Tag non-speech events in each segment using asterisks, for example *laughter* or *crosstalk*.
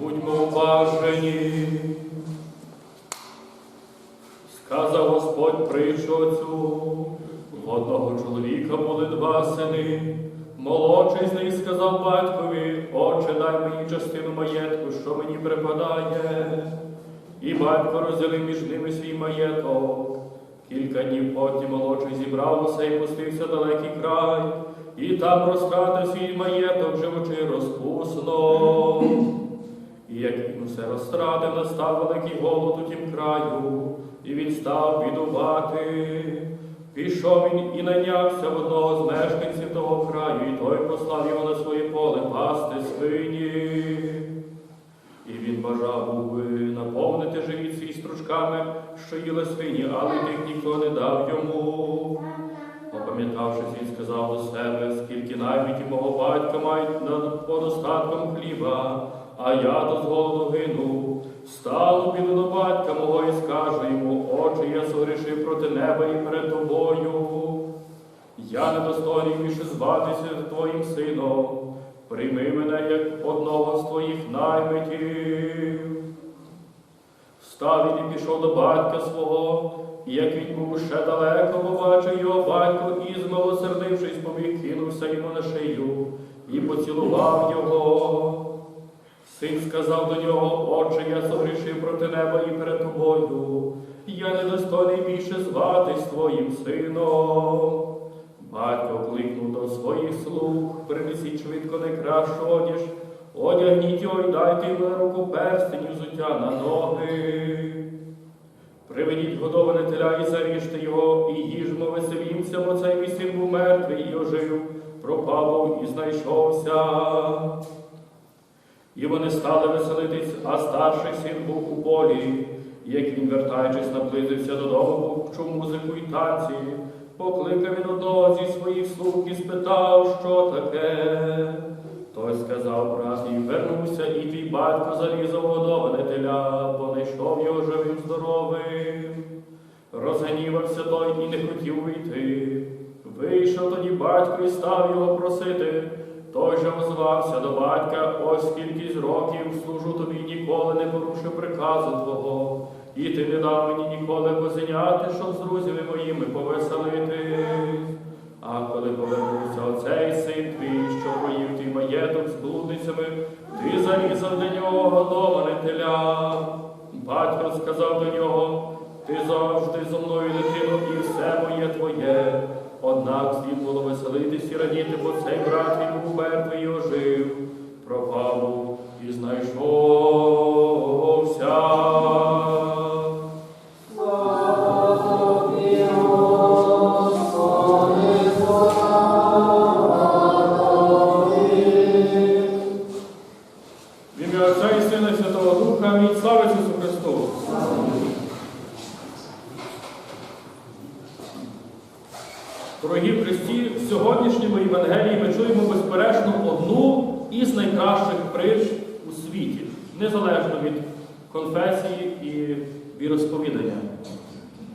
будьмо уважені. Сказав Господь притчу цю, в одного чоловіка були два сини. Молодший з них сказав батькові, Отче, дай мені частину маєтку, що мені припадає. І батько розділив між ними свій маєток. Кілька днів потім молодший зібрав усе і пустився далекий край, і там розтратив свій маєток, живучи розпусно. І як він усе розтратив, настав великий голод у тім краю, і він став бідувати. Пішов він і найнявся в одного з мешканців того краю, і той послав його на своє поле пасти свині. І він бажав би наповнити живіт свій стручками, що їли свині, але тих ніхто не дав йому. Опам'ятавшись, він сказав до себе, скільки найміті мого батька мають над подостатком хліба, а я до з голоду гину. Стану піду до батька мого і скажу йому, отче, я согрішив проти неба і перед тобою. Я недостойний більше зватися твоїм сином. Прийми мене як одного з твоїх наймитів. Встав він і пішов до батька свого, і як він був ще далеко, побачив його батько і, змилосердившись, побіг, кинувся йому на шию і поцілував його. Син сказав до нього, Отче, я согрішив проти неба і перед тобою. Я недостойний більше зватись твоїм сином. Батько кликнув до своїх слуг, принесіть швидко найкращу одіж, одягніть його й дайте йому на руку перстень і взуття на ноги. Приведіть годоване теля і заріжте його, і їжмо веселімся, бо цей мій син був мертвий і ожив, пропав і знайшовся. І вони стали веселитись, а старший син був у полі. Як вертаючись, наблизився додому, чув музику і танці, покликав він одного зі своїх слуг і спитав, що таке. Той сказав брат, і вернувся, і твій батько залізо годоване теля, бо не йшов його живим здоровим. Розгнівався той і не хотів вийти. Вийшов тоді батько і став його просити. Той же озвався до батька, ось скільки років служу тобі ніколи не порушив приказу твого, і ти не дав мені ніколи козеняти, щоб з друзями моїми повеселити. А коли повернувся оцей син твій, що воїв твій маєток з блудницями, ти зарізав для нього годоване теля. Батько сказав до нього, ти завжди зо мною дитино, і все моє твоє. Однак слід було веселитись і радіти, бо цей брат він був мертвий і ожив,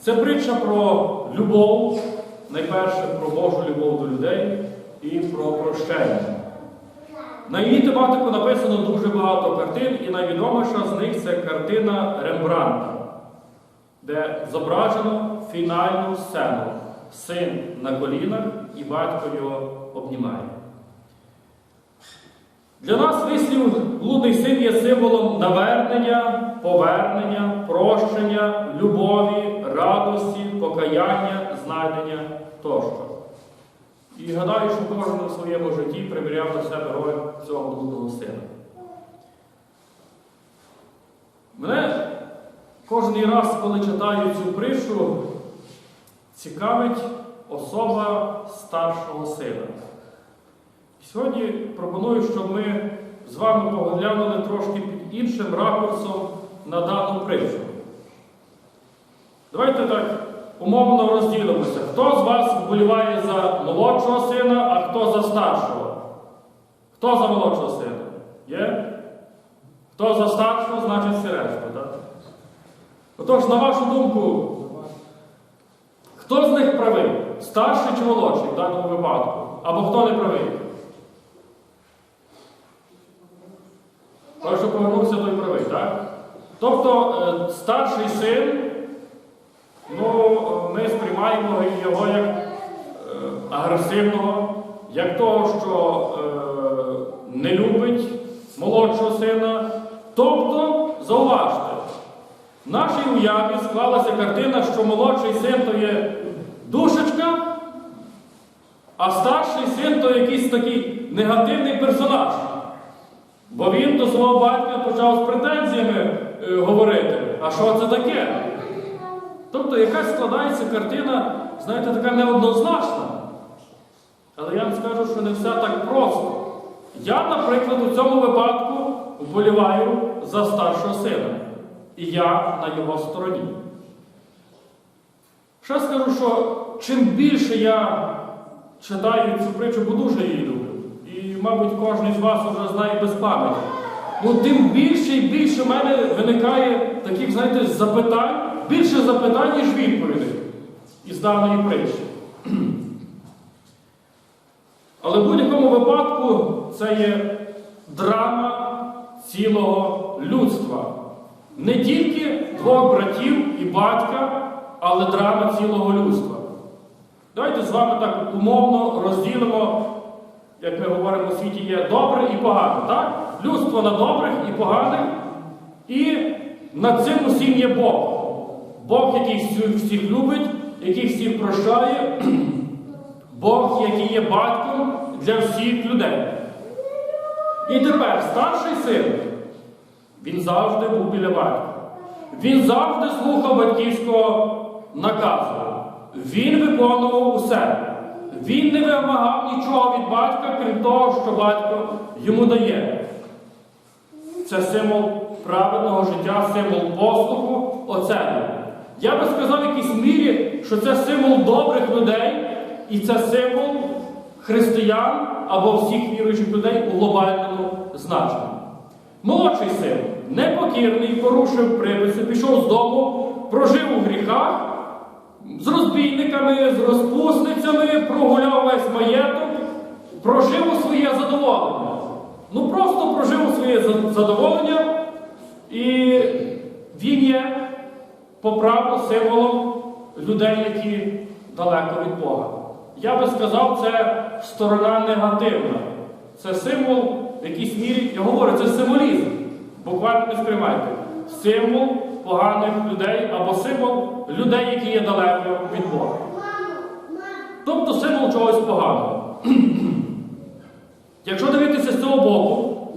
Це притча про любов, найперше про Божу любов до людей і про прощення. На її тематику написано дуже багато картин, і найвідоміша з них це картина Рембранта, де зображено фінальну сцену. Син на колінах і батько його обнімає. Для нас вислів блудний син є символом навернення, повернення, прощення, любові, радості, покаяння, знайдення тощо. І гадаю, що кожен у своєму житті приміряв на себе роль цього блудного сина. Мене кожен раз, коли читаю цю притчу, цікавить особа старшого сина. Сьогодні пропоную, щоб ми з вами поглянули трошки під іншим ракурсом на дану притчу. Давайте так умовно розділимося. Хто з вас вболіває за молодшого сина, а хто за старшого? Хто за молодшого сина? Є? Хто за старшого, значить решта, так? Отож, на вашу думку, Хто з них правий? Старший чи молодший в даному випадку? Або хто не правий? Той, що повернувся, той правий, так? Тобто е, старший син, ну, ми сприймаємо його як е, агресивного, як того, що е, не любить молодшого сина. Тобто, зауважте, в нашій уяві склалася картина, що молодший син то є душечка, а старший син то якийсь такий негативний персонаж. Бо він до свого батька почав з претензіями е, говорити. А що це таке? Тобто якась складається картина, знаєте, така неоднозначна. Але я вам скажу, що не все так просто. Я, наприклад, у цьому випадку вболіваю за старшого сина. І я на його стороні. Ще скажу, що чим більше я читаю цю притчу, бо дуже її люблю, мабуть, кожен з вас вже знає без пам'яті, ну тим більше і більше в мене виникає таких, знаєте, запитань, більше запитань, ніж відповідей із даної притчі. *clears throat* Але в будь-якому випадку це є драма цілого людства. Не тільки двох братів і батька, але драма цілого людства. Давайте з вами так умовно розділимо, як ми говоримо у світі, є добре і погане. Так? Людство на добрих і поганих, і над цим усім є Бог. Бог, який всіх- любить, який всіх прощає, *clears throat* Бог, який є батьком для всіх людей. І тепер старший син, він завжди був біля батька. Він завжди слухав батьківського наказу. Він виконував усе. Він не вимагав нічого від батька, крім того, що батько йому дає. Це символ праведного життя, символ послуху, оцелі. Я би сказав в якійсь мірі, що це символ добрих людей і це символ християн або всіх віруючих людей у глобальному значенні. Молодший син, непокірний, порушив приписи, пішов з дому, прожив у гріхах, з розбійниками, з розпусницями, прогуляв весь маєток, прожив у своє задоволення. Ну просто прожив у своє задоволення, і він є по праву символом людей, які далеко від Бога. Я би сказав, це сторона негативна. Це символ в якійсь мірі, я говорю, це символізм. Буквально не сприймайте. Символ поганих людей або символ людей, які є далеко від Бога. Тобто символ чогось поганого. *clears throat* Якщо дивитися з цього боку,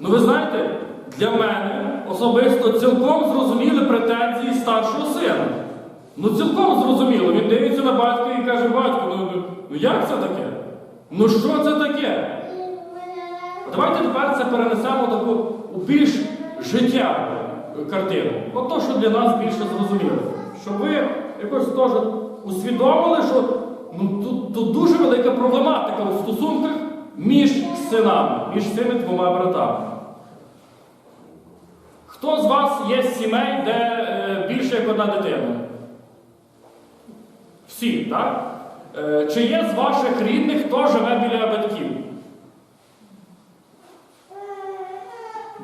ну ви знаєте, для мене особисто цілком зрозуміли претензії старшого сина. Ну цілком зрозуміло. Він дивиться на батька і каже, батько, ну, ну, ну як це таке? Ну що це таке? Давайте тепер це перенесемо таку у більш життєву картину. От то, що для нас більше зрозуміло. Щоб ви якось теж усвідомили, що ну, тут, тут дуже велика проблематика у стосунках між синами, між цими двома братами. Хто з вас є з сімей, де е, більше як одна дитина? Всі, так? Е, чи є з ваших рідних, хто живе біля батьків?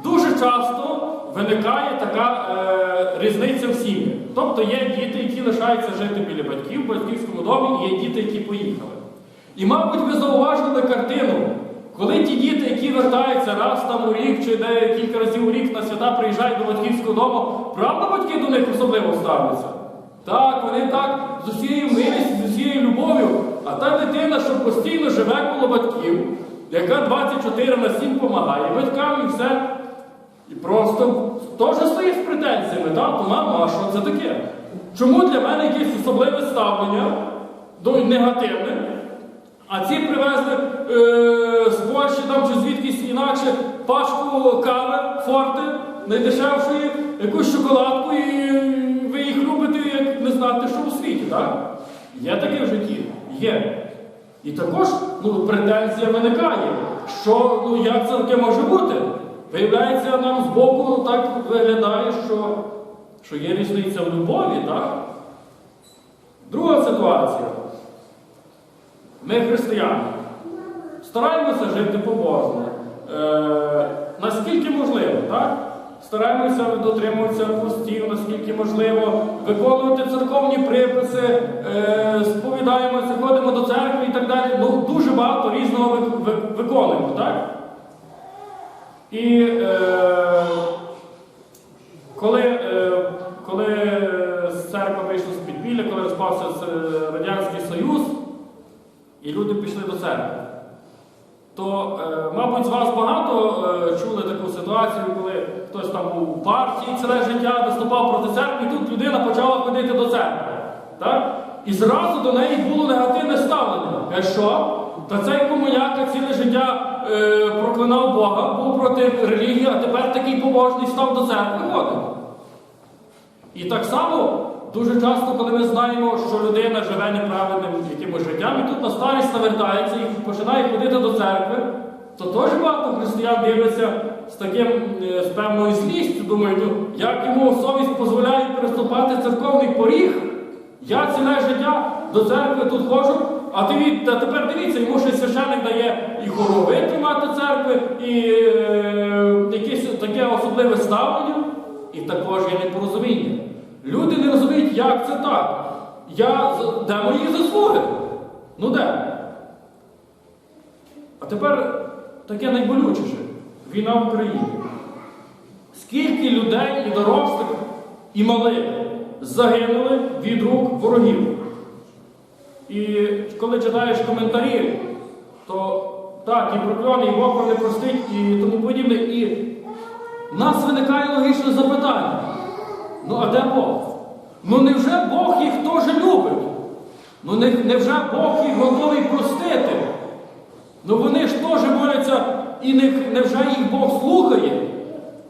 Дуже часто виникає така е, різниця в сім'ї. Тобто є діти, які лишаються жити біля батьків в батьківському домі, і є діти, які поїхали. І, мабуть, ви зауважили картину, коли ті діти, які вертаються раз там у рік чи де кілька разів у рік на свята приїжджають до батьківського дому, правда батьки до них особливо ставляться? Так, вони так з усією милістю, з усією любов'ю, а та дитина, що постійно живе коло батьків, яка 24 на 7 допомагає батькам і все. І просто теж стоїть з претензіями, так, то мама, а що це таке? Чому для мене якесь особливе ставлення до негативне? А ці привезли е, з Польщі там чи звідкись інакше пачку кави, форти, найдешевшої, якусь шоколадку, і ви їх любите, як не знати, що у світі, так? Є таке в житті? Є. І також ну, претензія виникає, що ну, як це таке може бути? Виявляється, нам збоку так виглядає, що, що є різниця в любові, так? Друга ситуація. Ми християни. Стараємося жити побожно. Е, наскільки можливо. стараємося дотримуватися постів, наскільки можливо, виконувати церковні приписи, е, сповідаємося, ходимо до церкви і так далі. Ну, дуже багато різного ви- ви- виконуємо, так? І е, коли, е, коли з церкви вийшли з підпілля, коли розпався е, Радянський Союз, і люди пішли до церкви, то, е, мабуть, з вас багато е, чули таку ситуацію, коли хтось там був у партії ціле життя, виступав проти церкви, і тут людина почала ходити до церкви. Так? І зразу до неї було негативне ставлення. Е, що? Та цей комуняка ціле життя е, проклинав Бога, був проти релігії, а тепер такий побожний став до церкви ходить. І так само дуже часто, коли ми знаємо, що людина живе неправильним якимось життям, і тут на старість навертається і починає ходити до церкви, то теж багато християн дивляться з таким е, з певною злістю, думають, ну, як йому совість дозволяє переступати церковний поріг. Я ціле життя до церкви тут ходжу, а диві- та тепер дивіться, йому ще священник дає і хоровий тримати церкви, і е, якесь таке особливе ставлення, і також є непорозуміння. Люди не розуміють, як це так. Я, де мої заслуги? Ну де? А тепер таке найболючіше війна в Україні. Скільки людей і дорослих, і малих загинули від рук ворогів? І коли читаєш коментарі, то так, і прокльони, і Бог не простить, і тому подібне. І в нас виникає логічне запитання. Ну а де Бог? Ну невже Бог їх теж любить? Ну не- невже Бог їх готовий простити? Ну вони ж теж борються, і не, невже їх Бог слухає?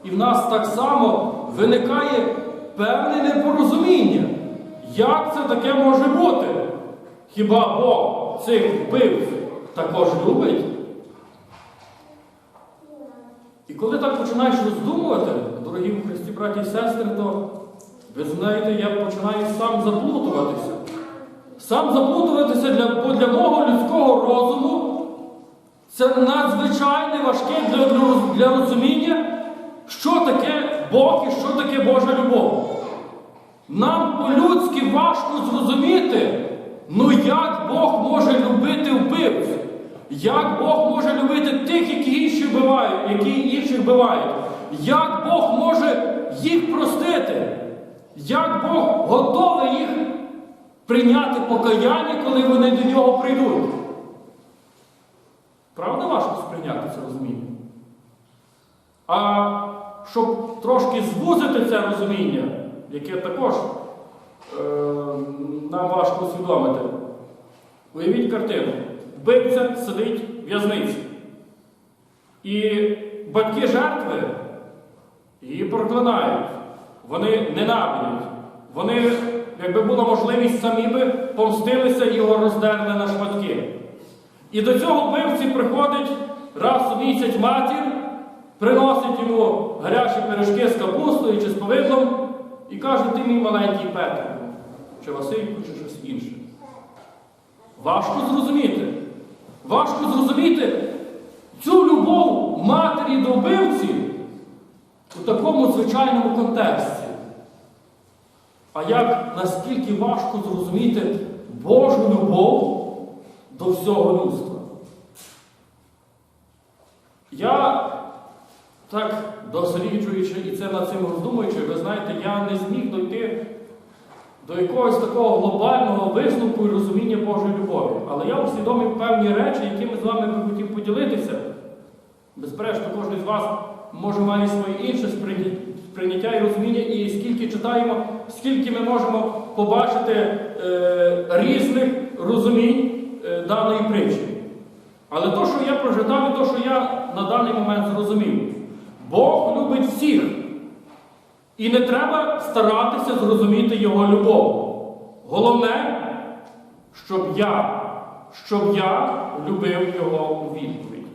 І в нас так само виникає певне непорозуміння. Як це таке може бути? Хіба Бог цих вбивців також любить? І коли так починаєш роздумувати, дорогі в Христі, браті і сестри, то ви знаєте, я починаю сам заплутуватися. Сам заплутуватися для, для мого людського розуму це надзвичайно важке для, для розуміння, що таке Бог і що таке Божа любов. Нам по-людськи важко зрозуміти, ну як Бог може любити вбивців? Як Бог може любити тих, які інші вбивають, які інших вбивають? Як Бог може їх простити? Як Бог готовий їх прийняти покаяння, коли вони до нього прийдуть? Правда важко сприйняти це розуміння? А щоб трошки звузити це розуміння, яке також нам важко усвідомити, уявіть картину. Вбивця сидить в в'язниці. І батьки жертви її проклинають, вони ненавидять. Вони, якби була можливість, самі би помстилися його роздерли на шматки. І до цього вбивці приходить раз у місяць матір, приносить йому гарячі пиріжки з капустою чи з повидлом і каже, ти мій маленький Петро, чи Васильку, чи щось інше. Важко зрозуміти. Важко зрозуміти цю любов матері до вбивці у такому звичайному контексті. А як наскільки важко зрозуміти Божу любов до всього людства? Я так досліджуючи і це над цим роздумуючи, ви знаєте, я не зміг дойти до якогось такого глобального висновку і розуміння Божої любові. Але я усвідомив певні речі, якими з вами би хотів поділитися. Безперечно, кожен з вас може має своє інше сприйняття і розуміння, і скільки читаємо, скільки ми можемо побачити е, різних розумінь е, даної притчі. Але то, що я прочитав, і то, що я на даний момент зрозумів, Бог любить всіх. І не треба старатися зрозуміти Його любов. Головне, щоб я, щоб я любив Його у відповідь.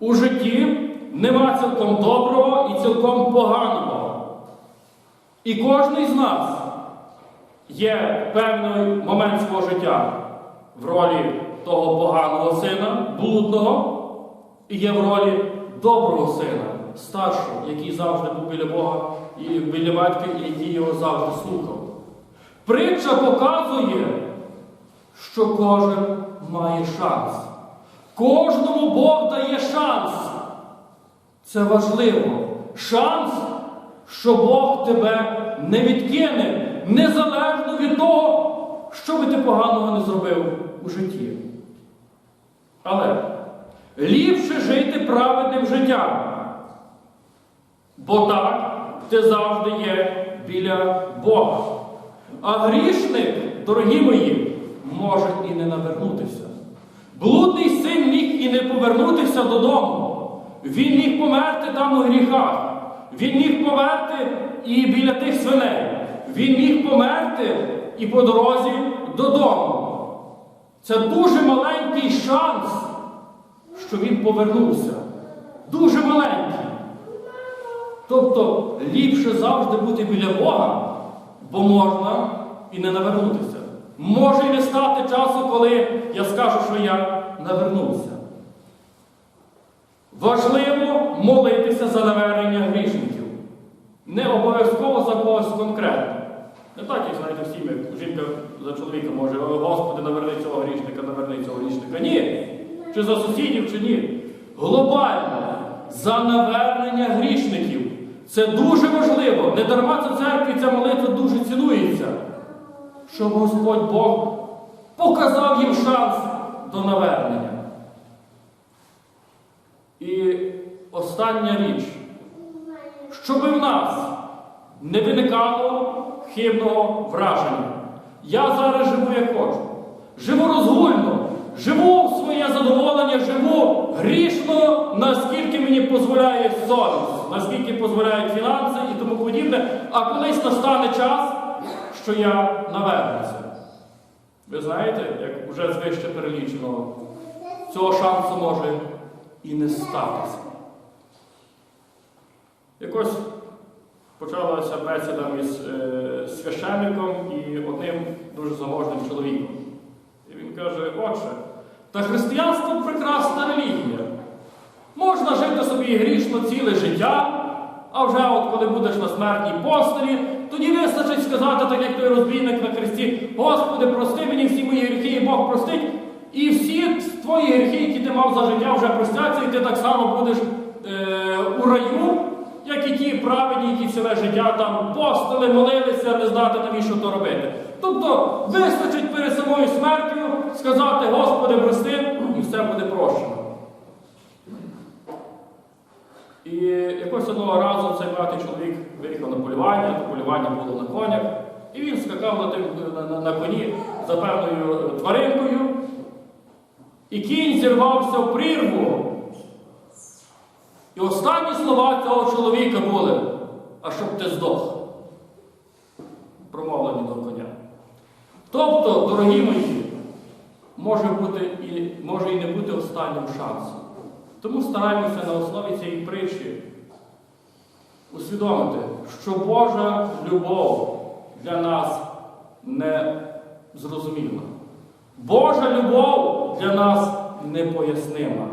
У житті нема цілком доброго і цілком поганого. І кожен з нас є певний момент свого життя в ролі того поганого сина, блудного, і є в ролі доброго сина, старшого, який завжди був біля Бога і біля батька, і який його завжди слухав. Притча показує, що кожен має шанс. Кожному Бог дає шанс. Це важливо. Шанс, що Бог тебе не відкине, незалежно від того, що би ти поганого не зробив у житті. Але ліпше жити праведним життям. Бо так ти завжди є біля Бога. А грішник, дорогі мої, може і не навернутися. Блудний син міг і не повернутися додому. Він міг померти там у гріхах. Він міг померти і біля тих свиней. Він міг померти і по дорозі додому. Це дуже маленький шанс, що він повернувся. Дуже маленький. Тобто ліпше завжди бути біля Бога, бо можна і не навернутися. Може і не стати часу, коли я скажу, що я навернувся. Важливо молитися за навернення грішників. Не обов'язково за когось конкретно. Не так, як знаєте, всі ми, жінка за чоловіка може, Господи, наверни цього грішника, наверни цього грішника. Ні. Чи за сусідів, чи ні. Глобально за навернення грішників. Це дуже важливо. Не дарма це церкві ця молитва дуже цінується. Щоб Господь Бог показав їм шанс до навернення. І остання річ, щоб в нас не виникало хибного враження. Я зараз живу як хочу. Живу розгульно, живу в своє задоволення, живу грішно, наскільки мені дозволяє совість, наскільки дозволяють фінанси і тому подібне, а колись настане час, що я навернуся. Ви знаєте, як вже звище перелічено, цього шансу може і не статися. Якось почалася бесіда із е, священником і одним дуже заможним чоловіком. Каже, отче, та християнство прекрасна релігія. Можна жити собі грішно ціле життя, а вже от коли будеш на смертній постелі, тоді вистачить сказати, так як той розбійник на хресті, Господи, прости мені всі мої гріхи, і Бог простить. І всі твої гріхи, які ти мав за життя, вже простяться, і ти так само будеш е, у раю, як і ті праведні, які ціле життя там постили, молилися, не знати навіщо то робити. Тобто вистачить перед самою смертю сказати, Господи, прости, і все буде прощено. І якось одного разу цей багатий чоловік виїхав на полювання, полювання було на конях, і він скакав на, тим, на, на, на коні за певною тваринкою, і кінь зірвався в прірву. І останні слова цього чоловіка були, а щоб ти здох, промовлені до коня. Тобто, дорогі мої, може, бути і, може і не бути останнім шансом. Тому стараємося на основі цієї притчі усвідомити, що Божа любов для нас не зрозуміла. Божа любов для нас непояснима.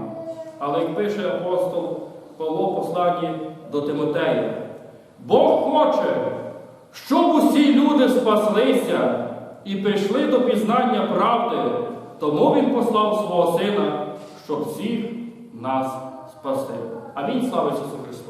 Але як пише апостол Павло в посланні до Тимотея, Бог хоче, щоб усі люди спаслися і прийшли до пізнання правди, тому Він послав свого Сина, щоб всіх нас спасти. Амінь. Слава Ісусу Христу!